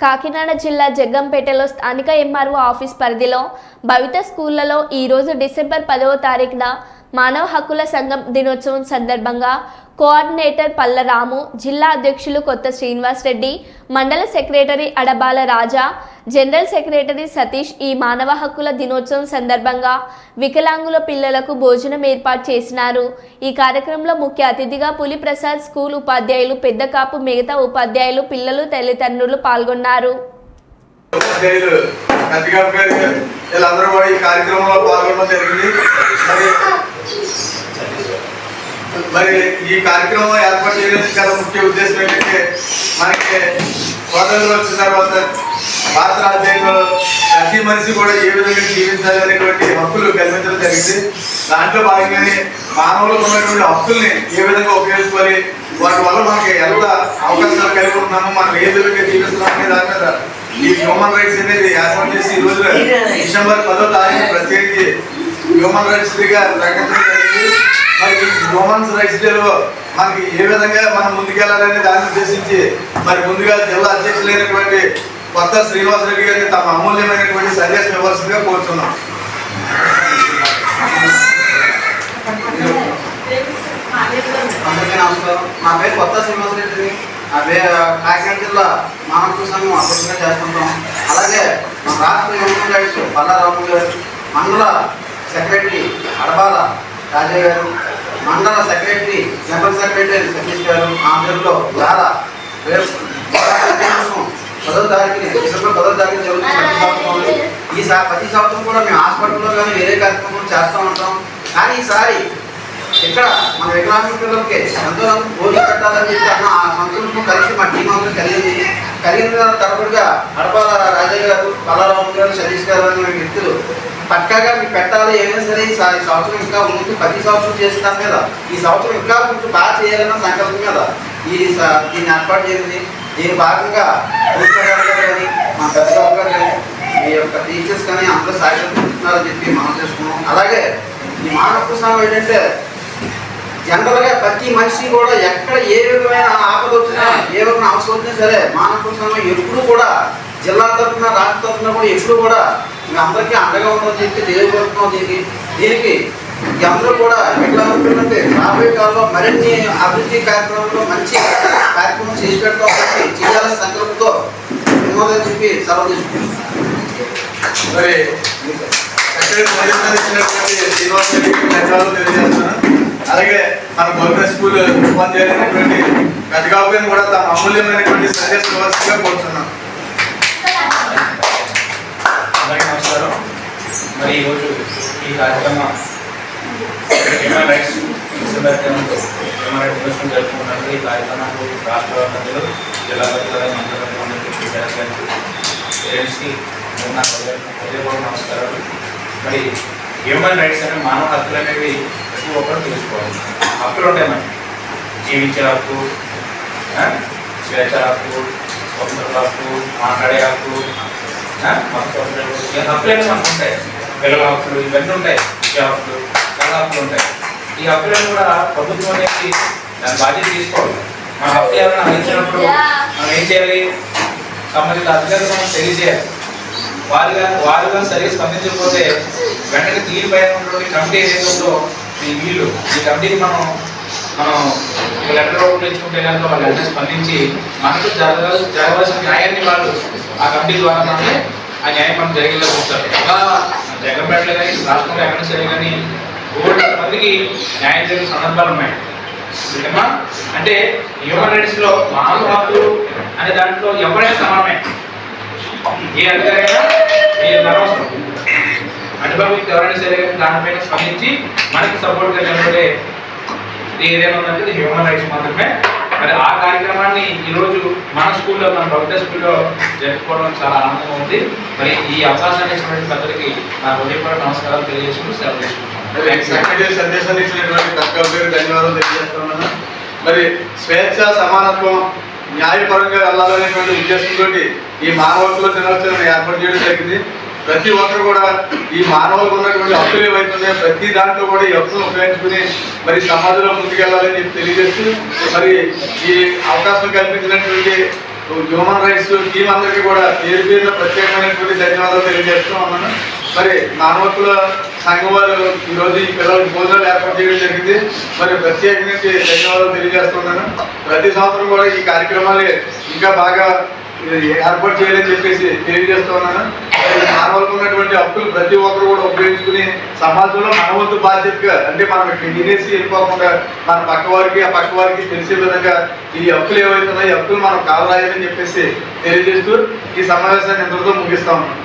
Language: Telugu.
కాకినాడ జిల్లా జగ్గంపేటలో స్థానిక ఎంఆర్ఓ ఆఫీస్ పరిధిలో భవిత స్కూళ్ళలో ఈరోజు డిసెంబర్ పదవ తారీఖున మానవ హక్కుల సంఘం దినోత్సవం సందర్భంగా కోఆర్డినేటర్ పల్లరాము జిల్లా అధ్యక్షులు కొత్త శ్రీనివాస్ రెడ్డి మండల secretary Adabala Raja general secretary Satish ఈ మానవ హక్కుల దినోత్సవం సందర్భంగా వికలాంగుల పిల్లలకు భోజనం ఏర్పాటు చేసినారు. ఈ కార్యక్రమంలో ముఖ్య అతిథిగా పులి ప్రసాద్ స్కూల్ ఉపాధ్యాయులు పెద్ద కాపు మిగతా ఉపాధ్యాయులు పిల్లలు తల్లిదండ్రులు పాల్గొన్నారు. ఈ కార్యక్రమంలో పాల్గొనడం జరిగింది. మరి ఈ కార్యక్రమం ఏర్పాటు చేయడానికి గల ముఖ్య ఉద్దేశం ఏంటంటే మనకి స్వాతంత్రం వచ్చిన తర్వాత భారత రాజ్యాంగంలో ప్రతి మనిషి కూడా ఏ విధంగా జీవించాలి అనేటువంటి హక్కులు కల్పించడం జరిగింది. దాంట్లో భాగంగానే మానవులకు ఉన్నటువంటి హక్కుల్ని ఏ విధంగా ఉపయోగించుకోవాలి వాటి వల్ల మనకి ఎంత అవకాశాలు కలిగి ఉన్నామో మనం ఏ విధంగా జీవిస్తున్నాం అనే దాని మీద ఈ హ్యూమన్ రైట్స్ అనేది ఏర్పాటు చేసి ఈ రోజు డిసెంబర్ పదో తారీఖు ప్రత్యేకించి హ్యూమన్ రైట్స్గా ప్రకటించడం జరిగింది. మరి హ్యూమన్స్ రైట్స్ డేలో మనకి ఏ విధంగా మనం ముందుకెళ్ళాలనే దాన్ని ఉద్దేశించి మరి ముందుగా జిల్లా అధ్యక్షులైనటువంటి కొత్త శ్రీనివాస్ రెడ్డి గారిని తమ అమూల్యమైనటువంటి సందేశం ఇవ్వాల్సిందిగా కోరుతున్నాం అందరికీ నమస్కారం. నా పేరు కొత్త శ్రీనివాసరెడ్డిని నా పేరు కాకినాడ జిల్లా మానవ సంఘం అధ్యక్షులుగా చేస్తుంటాం. అలాగే మన రాష్ట్ర హ్యూమన్ రైట్స్ పల్లారావు గారు మండల సెక్రటరీ అడబాల రాజయ్య గారు మండల సెక్రటరీ జనరల్ సెక్రటరీ సతీష్ గారు ఆంధ్రలో వేల పదో తారీఖుని డిసెంబర్ పదో తారీఖు జరుగుతున్న ప్రతి సంవత్సరం ఈ సారి ప్రతి సంవత్సరం కూడా మేము హాస్పిటల్లో కానీ వేరే కార్యక్రమం చేస్తూ ఉంటాం. కానీ ఈసారి ఇక్కడ మన వికలాంగ పిల్లలకి ఎంతో భోజనం పెట్టాలని చెప్పి అన్న ఆ సంతృప్తి కలిసి మా టీం అందరూ కలిగింది. కలిగిన తరపుడుగా హడపాల రాజయ్య గారు పల్లారావు గారు సతీష్ గారు అనే వ్యక్తులు పక్కాగా మీకు పెట్టాలి ఏమైనా సరే ఈ సా- సంవత్సరం ఇంకా ముందు ప్రతి సంవత్సరం చేస్తాం మీద ఈ సంవత్సరం ఇంకా కొంచెం బాగా చేయాలన్న సంకల్పం మీద ఈ దీన్ని ఏర్పాటు చేసింది దీని భాగంగా కానీ మా పెద్దబాబు కానీ మీ యొక్క టీచర్స్ కానీ అందరూ సహాయపడుతున్నారని చెప్పి మనం చేసుకున్నాం అలాగే ఈ మానవ స్వామి ఏంటంటే జనరల్గా ప్రతి మనిషి కూడా ఎక్కడ ఏ విధమైన ఆపద వచ్చినా ఏ విధమైన అవసరం వచ్చినా సరే మానవ స్వామి ఎప్పుడు కూడా జిల్లా తరఫున రాష్ట్ర తరఫున కూడా ఎప్పుడు కూడా మీ అందరికీ అండగా ఉందని చెప్పి తెలియబడుతున్నాం దీనికి. దీనికి అందరూ కూడా వికలాంగులంటే రాబోయే కాలంలో మరిన్ని అభివృద్ధి కార్యక్రమంలో మంచి కార్యక్రమం చేసి పెట్టడం చేయాలనే సంకల్పంతో వినోదని చెప్పి సెలవు తీసుకుంటున్నాం. మరి అలాగే మన గవర్నమెంట్ స్కూల్ ఉపాధ్యాయులైనటువంటి గజగాబు గారిని కూడా తమ అమూల్యమైనటువంటి సందేశం కోరుతున్నాను అందరికీ నమస్కారం మరి ఈరోజు ఈ కార్యక్రమం human rights December human rights దినోత్సవం జరుపుకున్నట్టు ఈ కార్యక్రమాలు రాష్ట్ర ప్రజలు జిల్లా పరిధిలో మంత్రులు పేరెంట్స్కి నా హృదయపూర్వక నమస్కారాలు. మరి హ్యూమన్ రైట్స్ అనే మానవ హక్కులు అనేవి ప్రతి ఒక్కరు తెలుసుకోవాలి. హక్కులు ఉంటాయి మనకి జీవించే హక్కు స్వేచ్ఛ హక్కు స్వతంత్ర హక్కు మాట్లాడే హక్కు ఆ, మత స్వాతంత్రం ఈ మనకు ఉంటాయి. పిల్లల హక్కులు ఇవన్నీ ఉంటాయి. విద్యా హక్కులు చాలా హక్కులు ఉంటాయి. ఈ హక్కులను కూడా ప్రభుత్వం అనేది దాని బాధ్యత తీసుకోవాలి. మన హక్కులు ఏమైనా అందించినప్పుడు మనం ఏం చేయాలి? సంబంధిత అధికారులు మనం తెలియజేయాలి. వారుగా వారుగా సరిగ్గా స్పందించకపోతే వెంటనే ఉన్నటువంటి కమిటీ ఏదైతే ఉందో ఈ వీళ్ళు ఈ కమిటీకి మనం మనం లెటర్ రూపంలో ఇచ్చుకుంటే కనుక వాళ్ళు వెంటనే స్పందించి మనకు జరగాలి జరగాల్సిన న్యాయాన్ని వాళ్ళు ఆ కమిటీ ద్వారా మనకి ఆ న్యాయం మనం జరిగేలా చూస్తారు. అలా జగన్పేటలో కానీ రాష్ట్రంలో ఎక్కడ సరే కానీ కోటి మందికి న్యాయం జరిగిన సందర్భాలు ఉన్నాయి. సినిమా అంటే హ్యూమన్ రైట్స్లో మానవ హక్కులు అనే దాంట్లో ఎవరైనా సమానమే. ఏ అధికారైనా ఏ అనుభవించి ఎవరైనా సరే దానిపైన స్పందించి మనకి సపోర్ట్గా నిలబడే ఏదైనా ఉందంటే హ్యూమన్ రైట్స్ మాత్రమే. మరి ఆ కార్యక్రమాన్ని ఈరోజు మన స్కూల్లో మన ప్రభుత్వ స్కూల్లో జరుపుకోవడం చాలా ఆనందంగా ఉంది. మరి ఈ అవకాశాన్ని ఇచ్చినటువంటి పెద్దలకి నా హృదయపూర్వక నమస్కారాలు తెలియజేసుకుని సెలవు మరి సందేశాన్ని ఇచ్చినటువంటి తక్కువ గారికి ధన్యవాదాలు తెలియజేస్తున్నాను. మరి స్వేచ్ఛ సమానత్వం న్యాయపరంగా వెళ్ళాలనేటువంటి ఉద్దేశంతో ఈ మానవ హక్కుల దినోత్సవం ఏర్పాటు చేయడం జరిగింది. ప్రతి ఒక్కరు కూడా ఈ మానవులకు ఉన్నటువంటి హక్కులు ఏవైతే ప్రతి దాంట్లో కూడా ఈ హక్కులను ఉపయోగించుకుని మరి సమాజంలో ముందుకెళ్ళాలని చెప్పి తెలియజేస్తూ మరి ఈ అవకాశం కల్పించినటువంటి హ్యూమన్ రైట్స్ టీం అందరికీ కూడా పేరు పేరున ప్రత్యేకమైనటువంటి ధన్యవాదాలు తెలియజేస్తూ ఉన్నాను. మరి మానవకుల సంఘం వారు ఈరోజు ఈ పిల్లలకు భోజనాలు ఏర్పాటు చేయడం జరిగింది. మరి ప్రత్యేకంగా ధన్యవాదాలు తెలియజేస్తున్నాను ప్రతి సంవత్సరం కూడా ఈ కార్యక్రమాలు ఇంకా బాగా ఏర్పాటు చేయాలని చెప్పేసి తెలియజేస్తూ ఉన్నాను. మానవులకు ఉన్నటువంటి హక్కులు ప్రతి ఒక్కరు కూడా ఉపయోగించుకుని సమాజంలో మన వంతు బాధ్యతగా అంటే మనం ఇక్కడ తినేసి వెళ్ళిపోకుండా మన పక్క వారికి ఆ పక్క వారికి తెలిసే విధంగా ఈ హక్కులు ఏవైతే ఈ హక్కులు మనం కావరాయాలని చెప్పేసి తెలియజేస్తూ ఈ సమావేశాన్ని ఇంతటితో ముగిస్తా. ఉన్నాం